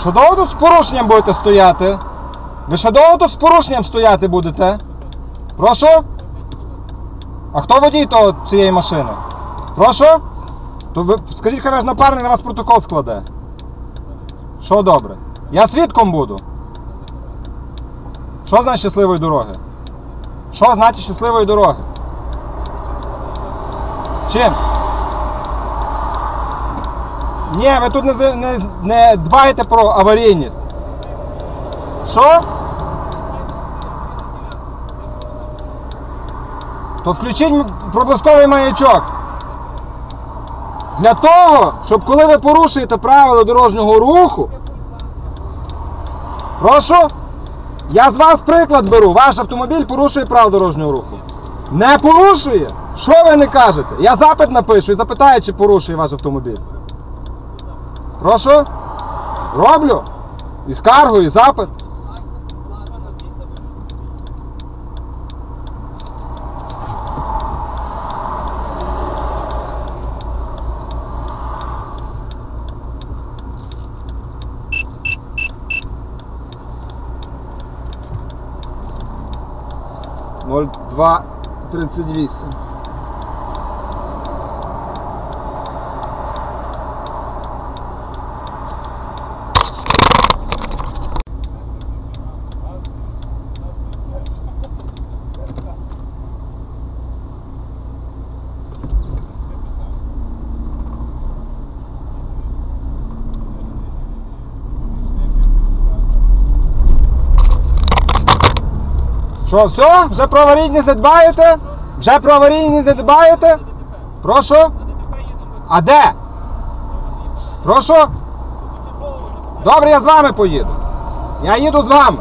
Що довго тут з порушенням будете стояти? Ви ще довго тут з порушенням стояти будете? Прошу? А хто водій того, цієї машини? Прошу? То ви скажіть, хай ваш напарник на вас протокол складе. Що добре? Я свідком буду. Що значить щасливої дороги? Що значить щасливої дороги? Чим? Ні, ви тут не, не, не дбаєте про аварійність. Що? То включіть проблисковий маячок. Для того, щоб коли ви порушуєте правила дорожнього руху. Прошу? Я з вас приклад беру. Ваш автомобіль порушує правила дорожнього руху. Не порушує? Що ви не кажете? Я запит напишу і запитаю, чи порушує ваш автомобіль. Прошу? Зроблю. І скаргу, і запит. Ноль два тридцять вісім. Що, все? Вже про аварійність не дбаєте? Вже про аварійність не дбаєте? Прошу? А де? Прошу? Добре, я з вами поїду. Я їду з вами.